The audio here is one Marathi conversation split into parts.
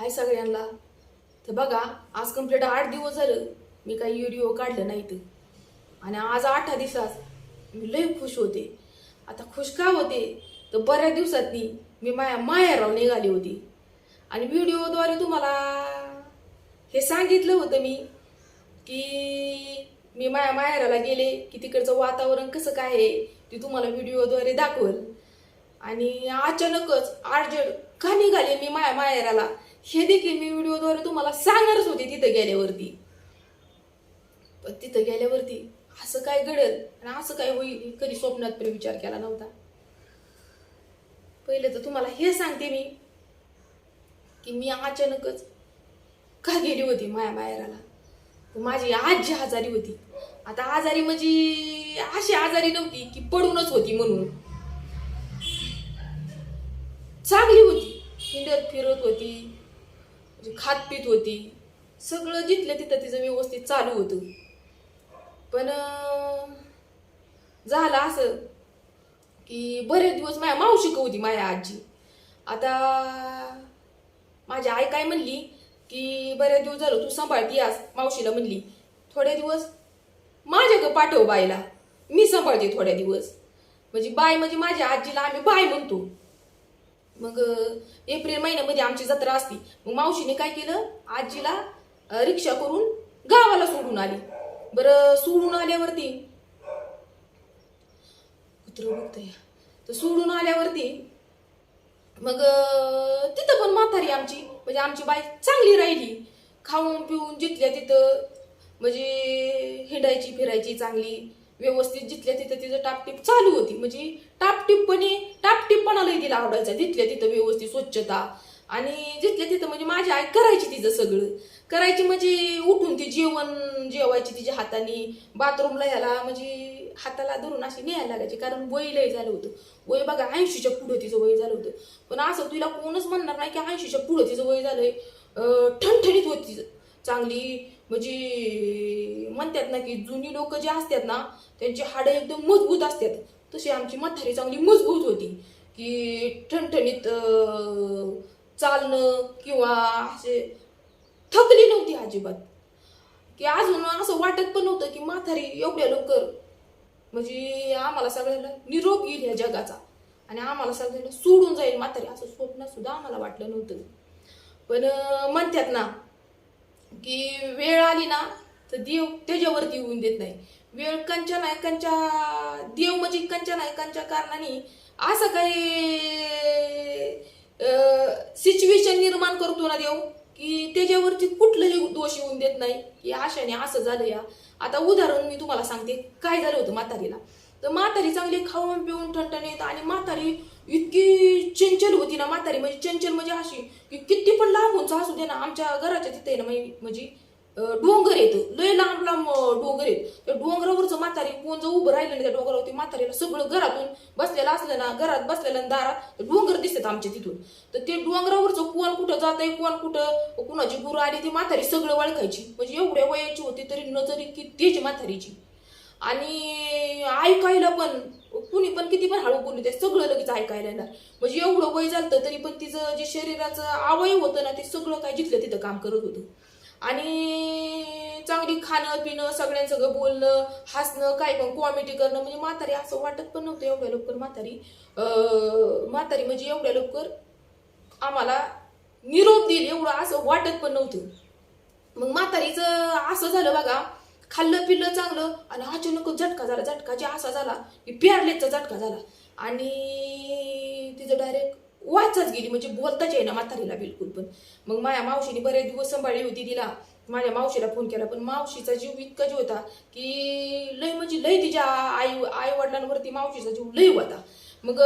हाय सगळ्यांना. तर बघा आज कंप्लीट आठ दिवस झालं. मी काही व्हिडिओ काढलं नाही तर आणि आज आठ दिवसात मी लय खुश होते. आता खुश का होते? तर बऱ्याच दिवसातनी मी माया मायाराव निघाली होती. आणि व्हिडिओद्वारे तुम्हाला हे सांगितलं होतं मी की मी माया माहेराला गेले की तिकडचं वातावरण कसं काय आहे ते तुम्हाला व्हिडिओद्वारे दाखवल. आणि अचानकच अर्जंट का निघाले मी माया माहेराला हे देखील मी व्हिडिओद्वारे तुम्हाला सांगणारच होते तिथं गेल्यावरती. पण तिथं गेल्यावरती असं काय घडेल आणि असं काय होईल कधी स्वप्नात पण विचार केला नव्हता. पहिले तर तुम्हाला हे सांगते मी की मी अचानकच का गेली होती माया माहेराला? माझी आजी आजारी होती. आता आजारी म्हणजे अशी आजारी नव्हती की पडूनच होती म्हणून. चांगली होती. हिंडत फिरत होती. म्हणजे खातपित होती सगळं जिथलं तिथं तिचं व्यवस्थित चालू होतं. पण झालं असं की बरेच दिवस माझ्या मावशी होती माझ्या आजी. आता माझी आई काय म्हणली की बरेच दिवस झालं तू सांभाळती आज मावशीला म्हणली. थोडे दिवस माझ्याकडे पाठव बाईला. मी सांभाळते थोड्या दिवस. म्हणजे बाय म्हणजे माझ्या आजीला आम्ही बाय म्हणतो. मग एप्रिल महिन्यामध्ये आमची जत्रा असती. मग मावशीने काय केलं? आजीला रिक्षा करून गावाला सोडून आली. बरं सोडून आल्यावरती कुत्र बघतोय. तर सोडून आल्यावरती मग तिथं पण म्हातारी आमची. म्हणजे आमची बाई चांगली राहिली. खाऊन पिऊन जिथल्या तिथं म्हणजे हिंडायची फिरायची चांगली. व्यवस्थित जिथल्या तिथं तिचं टापटीप चालू होती. म्हणजे टापटीपपणे टापटीपणालाही तिला आवडायचं. तिथल्या तिथं व्यवस्थित स्वच्छता. आणि जिथल्या तिथं म्हणजे माझी आई करायची तिचं सगळं. करायची म्हणजे उठून ती जेवण जेवायची तिच्या हाताने. बाथरूमला ह्याला म्हणजे हाताला धरून अशी न्यायला लागायची. कारण वय लय झालं होतं. वय बघा ऐंशीच्या पुढं तिचं वय झालं होतं. पण असं तुला कोणच म्हणणार नाही की ऐंशीच्या पुढं तिचं वय झालंय. ठणठणीत होती चांगली. म्हणजे म्हणतात ना की जुनी लोक जे असतात ना त्यांची हाडं एकदम मजबूत असतात. तशी आमची म्हातारी चांगली मजबूत होती. की ठणठणीत चालणं किंवा असे थकली नव्हती अजिबात. की अजून असं वाटत पण नव्हतं की म्हातारी एवढ्या लवकर म्हणजे आम्हाला सगळ्याला निरोप येईल या जगाचा. आणि आम्हाला सगळ्यांना सोडून जाईल म्हातारी असं स्वप्न सुद्धा आम्हाला वाटलं नव्हतं. पण म्हणतात ना की वेळ आली ना तर देव त्याच्यावरती येऊन देत नाही. वेळकांच्या नायकांच्या देव म्हणजे कंच्या नायकांच्या कारणाने असं काही सिच्युएशन निर्माण करतो ना देव की त्याच्यावरती कुठलंही दोष येऊन देत नाही. की आशाने असं झालं या. आता उदाहरण मी तुम्हाला सांगते काय झालं होतं म्हातारीला. तर म्हातारी चांगली खाऊन पिऊन ठणठणीत आणि म्हातारी इतकी चंचल होती ना म्हातारी म्हणजे चंचल म्हणजे अशी की किती पण लांब उंच असू दे ना आमच्या घराच्या तिथे ना म्हणजे डोंगर येत लय लांब लांब डोंगर येत त्या डोंगरावरचं म्हातारी कोण जर उभं राहिलं नाही त्या डोंगरावरती म्हातारीला सगळं घरातून बसलेलं असलं ना घरात बसलेलं दारात डोंगर दिसतात आमच्या तिथून. तर ते डोंगरावरचं कोण कुठं जात आहे कोण कुठं कुणाची गुरु आली ती म्हातारी सगळं वळखायची म्हणजे एवढ्या वयाची होती तरी नजर इतकी तेज म्हातारीची. आणि ऐकायला पण कुणी पण किती पण हळू बोलू ते सगळं लगेच ऐकायला येणार. म्हणजे एवढं वय झालं तरी पण तिचं जे शरीराचं अवयव होतं ना ते सगळं काय जिथलं तिथं काम करत होतं. आणि चांगली खाणं पिणं सगळ्यांसंग बोलणं हसणं काय पण कॉमेडी करणं म्हणजे म्हातारी असं वाटत पण नव्हतं एवढ्या लवकर म्हातारी. म्हातारी म्हणजे एवढ्या लवकर आम्हाला निरोप देईल एवढं असं वाटत पण नव्हतं. मग म्हातारीचं असं झालं बघा खाल्लं पिल्लं चांगलं आणि अचानक झटका झाला झटका जे असा झाला की प्यारलेचा झटका झाला. आणि तिचं डायरेक्ट वाचाच गेली म्हणजे बोलताच येईना म्हातारीला बिलकुल पण. मग माझ्या मावशीने बरेच दिवस सांभाळली होती तिला. माझ्या मावशीला फोन केला. पण मावशीचा जीव इतका जीव होता की लय म्हणजे लय तिच्या आई आई वडिलांवरती मावशीचा जीव लय होता. मग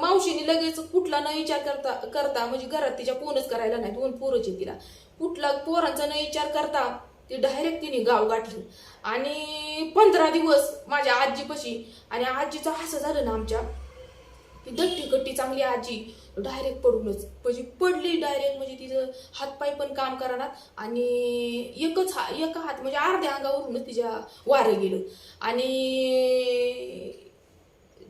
मावशीने लगेच कुठला न विचार करता करता म्हणजे घरात तिच्या कोणच करायला नाही. दोन पोरच तिला. कुठला पोरांचा न विचार करता ती डायरेक्ट तिने गाव गाठली. आणि पंधरा दिवस माझ्या आजीपाशी आणि आजीचं असं झालं ना आमच्या ती दट्टी कट्टी चांगली आजी. डायरेक्ट पडूनच. म्हणजे पडली डायरेक्ट म्हणजे तिचं हातपाय पण काम करणार. आणि एकच हा एका हात म्हणजे अर्ध्या अंगावरूनच तिच्या वारं गेलं. आणि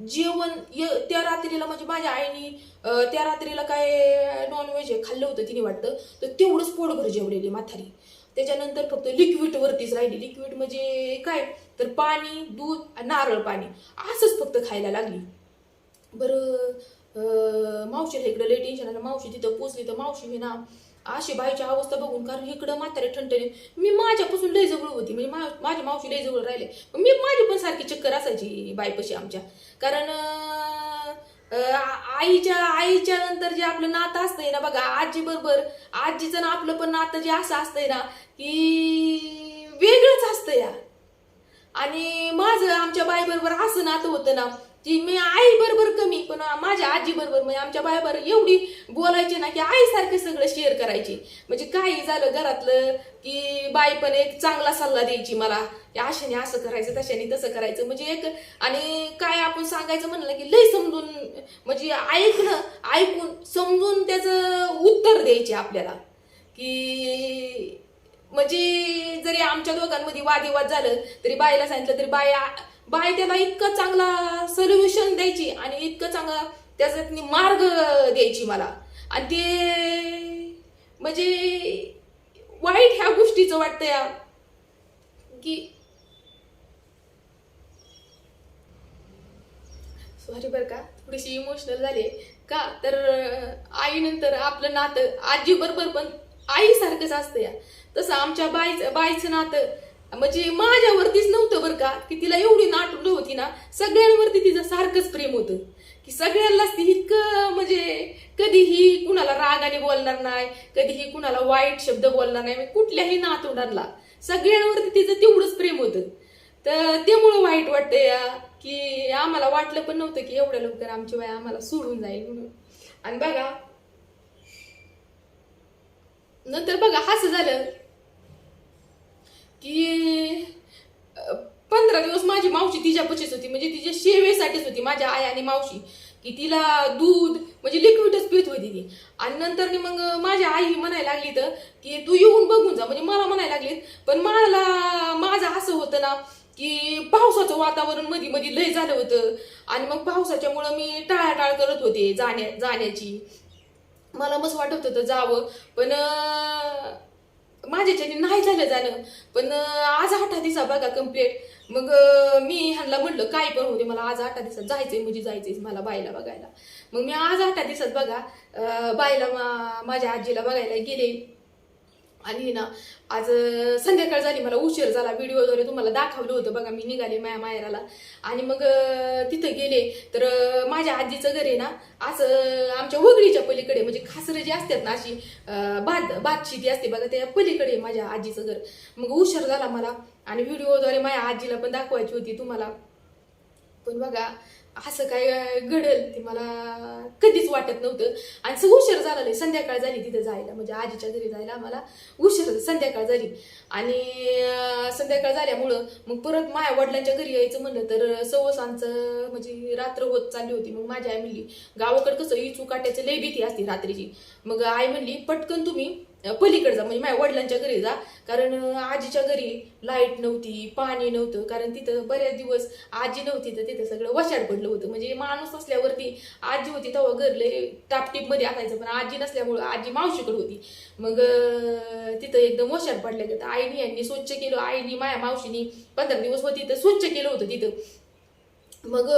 जेवण य- त्या रात्रीला म्हणजे माझ्या आईने त्या रात्रीला काय नॉनव्हेज खाल्लं होतं तिने वाटतं तर तेवढंच पोटभर जेवलेली म्हातारी. त्याच्यानंतर फक्त लिक्विडवरतीच राहिली. लिक्विड म्हणजे काय? तर पाणी दूध नारळ पाणी. असंच फक्त खायला लागली. बरं मावशीला इकडं लय टेन्शन आलं. मावशी तिथं पोचली तर मावशी मी ना अशी बाईची अवस्था बघून कारण इकडं म्हातारे ठणठणे मी माझ्यापासून लय जवळ होती. म्हणजे मा- माझी मावशी लय जवळ राहिले. मग मी माझी पण सारखी चक्कर असायची बायपाशी आमच्या. कारण आईच्या आईच्या नंतर जे आपलं नातं असतंय ना बघा आजी बरोबर आजीचं ना आपलं पण नातं जे असं असतंय ना की वेगळंच असतं या. आणि माझं आमच्या बाई बरोबर असं नातं होतं ना की मी आई बरोबर कमी पण माझ्या आजी बरोबर म्हणजे आमच्या बाया बरोबर एवढी बोलायची ना की आईसारखं सगळं शेअर करायची. म्हणजे काही झालं घरातलं की बाई पण एक चांगला सल्ला द्यायची मला की अशाने असं करायचं तशाने तसं करायचं. म्हणजे एक आणि काय आपण सांगायचं म्हणलं की लय समजून म्हणजे ऐकणं ऐकून समजून त्याचं उत्तर द्यायचे आपल्याला. की म्हणजे जरी आमच्या दोघांमध्ये वादविवाद झालं तरी बाईला सांगितलं तरी बाई बाय त्याला इतकं चांगला सोल्युशन द्यायची आणि इतकं चांगला त्याच्यात मार्ग द्यायची मला. आणि ते म्हणजे वाईट ह्या गोष्टीचं वाटतं या की सॉरी बरं का थोडीशी इमोशनल झाली का? तर आईनंतर आपलं नातं आजी बरोबर पण आईसारखंच असतं या तसं आमच्या बाईचं बाईचं नातं म्हणजे माझ्यावरतीच नव्हतं बरं का की तिला एवढी नाटुलं होती ना सगळ्यांवरती तिचं सारखंच प्रेम होतं. की सगळ्यांनाच ती इतकं म्हणजे कधीही कुणाला रागाने बोलणार नाही कधीही कुणाला वाईट शब्द बोलणार नाही म्हणजे कुठल्याही नातवंडांना. सगळ्यांवरती तिचं तेवढंच प्रेम होतं. तर त्यामुळं वाईट वाटतं या की आम्हाला वाटलं पण नव्हतं की एवढ्या लवकर आमची वया आम्हाला सोडून जाईल म्हणून. आणि बघा नंतर बघा असं झालं. की पंधरा दिवस माझी मावशी तिच्या पशीच होती. म्हणजे तिच्या शेवेसाठीच होती माझ्या आई आणि मावशी. की तिला दूध म्हणजे लिक्विडच पित होती ती. आणि नंतर मग माझ्या आई म्हणायला लागली तर की तू येऊन बघून जा. म्हणजे मला म्हणायला लागलीत पण मला माझं असं होतं ना की पावसाचं वातावरणमध्ये मध्ये लय झालं होतं. आणि मग पावसाच्यामुळं मी टाळाटाळ करत होते जाण्या जाण्याची. मला मस्त वाटत होतं जावं. पण माझ्याच्याने नाही झालं जाणं. पण आज आठ दिवसा बघा कंप्लीट मग मी ह्यांना म्हणलं काय पण होते मला आज आठ दिवसात जायचंय म्हणजे जायचंय मला बायला बघायला. मग मी आज आठ दिवसात बघा बायला मा- माझ्या आजीला बघायला गेले. आणि ना आज संध्याकाळ झाली मला उशीर झाला व्हिडिओद्वारे तुम्हाला दाखवलं होतं बघा मी निघाले माया मायराला. आणि मग तिथं गेले. तर माझ्या आजीचं घर आहे ना असं आमच्या वगळीच्या पलीकडे म्हणजे खासरं जी असतात ना अशी अं, भात भात असते बघा त्या पलीकडे माझ्या आजीचं घर. मग उशीर झाला मला आणि व्हिडिओद्वारे माझ्या आजीला पण दाखवायची होती तुम्हाला. पण बघा असं काय घडल ते मला कधीच वाटत नव्हतं. आणि असं उशीर झाला नाही संध्याकाळ झाली तिथं जायला. म्हणजे आजीच्या घरी जायला मला उशीर संध्याकाळ झाली. आणि संध्याकाळ झाल्यामुळं मग परत माझ्या वडिलांच्या घरी यायचं म्हणलं तर सवसांचं म्हणजे रात्र होत चालली होती. मग माझी आई म्हणली गावाकडं कसं इचू काट्याचं लय भीती असते रात्रीची. मग आई म्हणली पटकन तुम्ही पलीकडे जा म्हणजे माझ्या वडिलांच्या घरी जा. कारण आजीच्या घरी लाइट नव्हती पाणी नव्हतं. कारण तिथं बऱ्याच दिवस आजी नव्हती तर तिथं सगळं वशाड पडलं होतं. म्हणजे माणूस असल्यावरती आजी होती तेव्हा घरले टापटीपमध्ये असायचं पण आजी नसल्यामुळं आजी मावशीकडे होती. मग तिथं एकदम वशाड पडल्या गेलं आईनी यांनी स्वच्छ केलं. आईनी माया मावशीनी पंधरा दिवस होती तर स्वच्छ केलं होतं तिथं. मग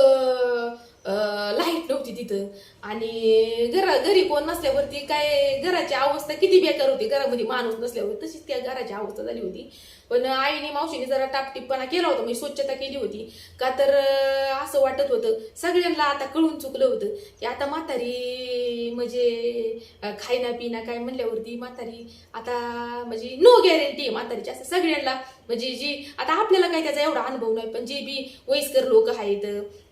लाइट नव्हती तिथं. आणि घरा घरी कोण नसल्यावरती काय घराची अवस्था किती बेकार होती. घरामध्ये माणूस नसल्यावर तशीच त्या घराची अवस्था झाली होती. पण आईने मावशीने जरा टापटीपणा केला होता म्हणजे स्वच्छता केली होती. का तर असं वाटत होतं. सगळ्यांना आता कळून चुकलं होतं. की आता म्हातारी म्हणजे खायना पिना काय म्हणल्यावरती म्हातारी आता म्हणजे नो गॅरंटी आहे म्हातारीची. असं सगळ्यांना म्हणजे जी आता आपल्याला काही त्याचा एवढा अनुभव नाही पण जे बी वयस्कर लोक आहेत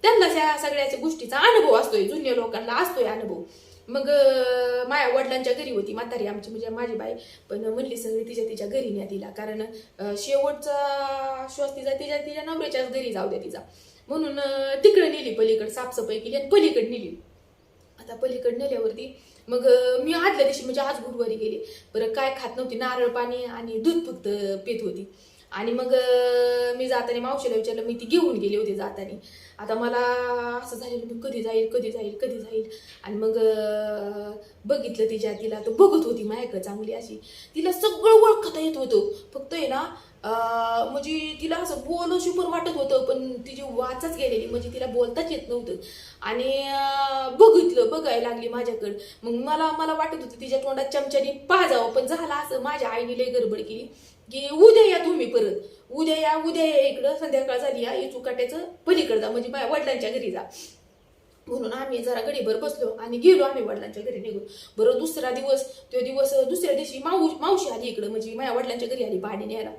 त्यांना त्या सगळ्याच्या गोष्टीचा अनुभव असतोय जुन्या लोकांना असतोय अनुभव. मग माझ्या वडिलांच्या घरी होती म्हातारी आमची म्हणजे माझी बाई पण म्हणली सगळी तिच्या तिच्या घरी न्या तिला कारण शेवटचा श्वास तिचा तिच्या तिच्या नवऱ्याच्याच घरी जाऊ द्या तिचा. म्हणून तिकडे नेली पलीकडे साफसफाई केली आणि पलीकडे नेली. आता पलीकडे नेल्यावरती मग मी आदल्या दिवशी म्हणजे आज गुरुवारी गेले. बरं काय खात नव्हती नारळ पाणी आणि दूध फक्त पेत होती. आणि मग मी जाताना मावशीला विचारलं मी ती घेऊन गेली होती जाताना. आता मला असं झालेलं मी कधी जाईल कधी जाईल कधी जाईल. आणि मग बघितलं तिच्या तिला तर बघत होती मायक चांगली अशी. तिला सगळं ओळखता येत होतं. फक्त आहे ना म्हणजे तिला असं बोलूशी पण वाटत होतं पण तिची वाचच गेलेली म्हणजे तिला बोलताच येत नव्हतं. आणि बघितलं बघायला लागली माझ्याकडं. मग मला मला वाटत होतं तिच्या तोंडात चमच्याने पाजावं पण झालं असं. माझ्या आईने लय गडबड केली. की उद्या या तुम्ही परत. उद्या या उद्या या इकडं. संध्याकाळ झाली या इचू पलीकडे पलीकडं जा. म्हणजे माझ्या वडिलांच्या घरी जा. म्हणून आम्ही जरा गडीभर बसलो आणि गेलो आम्ही वडिलांच्या घरी निघून. बरं दुसरा दिवस तो दिवस दुसऱ्या दिवशी माऊ मावशी आली इकडं. म्हणजे माझ्या वडिलांच्या घरी आली पाणी न्यायला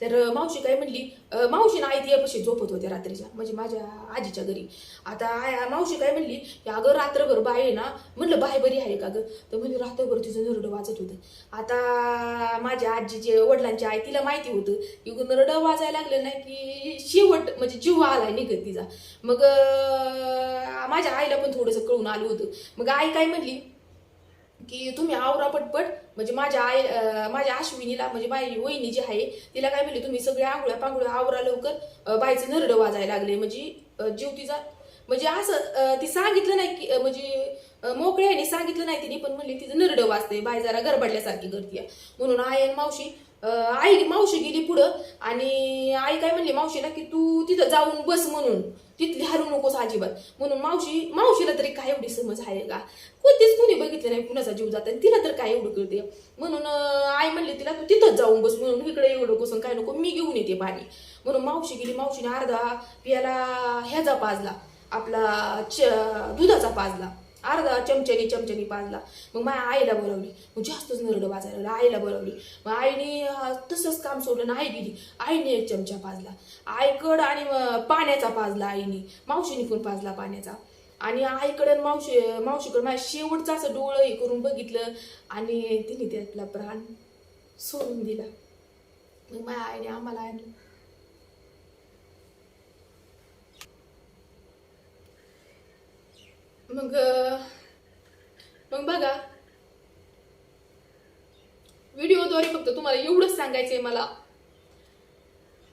तर मावशी काय म्हणली मावशी ना आई ती झोपत होत्या रात्रीच्या म्हणजे माझ्या आजीच्या घरी. आता आया मावशी काय म्हणली की अगं रात्रभर बाय आहे ना म्हणलं बाय बरी आहे का गं? तर म्हणजे रात्रभर तिचं नरडं वाजत होतं. आता माझ्या आजीचे वडिलांची आई तिला माहिती होतं की नरडं वाजायला लागलं नाही की शेवट म्हणजे जीव आलाय निघत तिचा. मग माझ्या आईला पण थोडंसं कळून आलं होतं. मग आई काय म्हणली की तुम्ही आवरा पटपट. म्हणजे माझ्या आई माझ्या अश्विनीला म्हणजे माझी वहिनी जी आहे तिला काय म्हणले तुम्ही सगळ्या आंघोळ्या पांघोळ्या आवरा लवकर. बाईचं नरडं वाजायला लागले. म्हणजे जीव तिचा म्हणजे असं ती सांगितलं नाही की म्हणजे मोकळ्याने सांगितलं नाही तिने पण म्हणली तिचं नरडं वाजते बाई जरा गरबडल्यासारखी करते म्हणून आई आणि मावशी आई मावशी गेली पुढं. आणि आई काय म्हणली मावशीला की तू तिथं जाऊन बस म्हणून. तिथली हरू नकोस अजिबात. म्हणून मावशी मावशीला तरी काय एवढी समज आहे का? कोणतीच कुणी बघितलं नाही कुणाचा जीव जात तिला तर काय एवढं कळते म्हणून आई म्हणली तिला तू तिथंच जाऊन बस म्हणून इकडे एवढं नकोस काय नको मी घेऊन येते पाणी. म्हणून मावशी गेली मावशीने अर्धा पियाला ह्याचा पाजला आपला च दुधाचा पाजला. अर्धा चमच्यानी चमच्यानी पाजला मग माझ्या आईला बोलवली. मग जास्तच नरडं वाजायला लागलं. आईला बोलवली. मग आईने तसंच काम सोडलं आई गेली आईने एक चमचा पाजला. आईकड आणि पाण्याचा पाजला आईने. मावशीने पण पाजला पाण्याचा. आणि आईकडे आणि मावशी मावशीकडे माझ्या शेवटचं असं डोळं हे करून बघितलं आणि तिने त्यातला प्राण सोडून दिला. मग माझ्या आईने आम्हाला आणलं. मग मग बघा. व्हिडिओद्वारे फक्त तुम्हाला एवढंच सांगायचंय मला.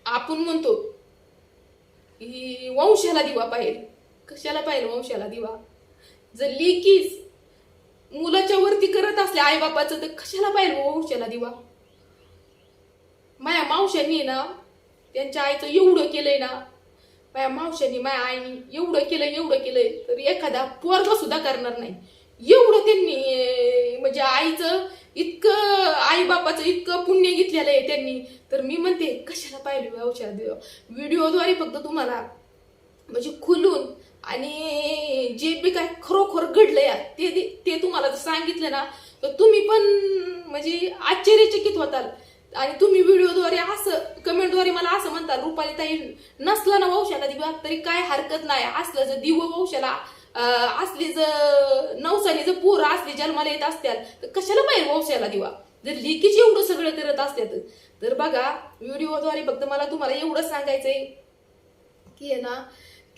आपण म्हणतो की वंशाला दिवा पाहिजे कशाला पाहिजे वंशाला दिवा? जर लेकीच मुलाच्या वरती करत असल्या आईबापाचं तर कशाला पाहिजे वंशाला दिवा? माया मावशांनी ना त्यांच्या आईचं एवढं केलंय ना माझ्या मावशाने माझ्या आईने एवढं केलं एवढं केलंय तर एखादा पोरग सुद्धा करणार नाही. एवढं त्यांनी म्हणजे आईचं इतकं आई बापाचं इतकं पुण्य घेतलेलं आहे त्यांनी. तर मी म्हणते कशाला पाहिजे औषध देव व्हिडिओद्वारे फक्त तुम्हाला म्हणजे खुलून आणि जे बी काय खरोखर घडलं या, ते ते तुम्हाला जर सांगितलं ना तर तुम्ही पण म्हणजे आश्चर्यचकित होताल. आणि तुम्ही व्हिडिओद्वारे असं कमेंटद्वारे मला असं म्हणता रुपाली ताई नसलं ना वंशाला दिवा तरी काय हरकत नाही. असलं जर दिव वंशाला असली जर नवसानी जर पोरं असली जन्माला येत असत्याल तर कशाला पाहिजे वंशाला दिवा? जर लेकीच एवढं सगळं करत असत्यात तर बघा व्हिडिओद्वारे फक्त मला तुम्हाला एवढं सांगायचंय की आहे ना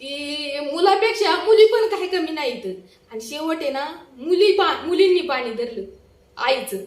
की मुलापेक्षा मुली पण काही कमी नाहीत. आणि शेवट आहे ना मुली पा मुलींनी पाणी धरलं आईचं.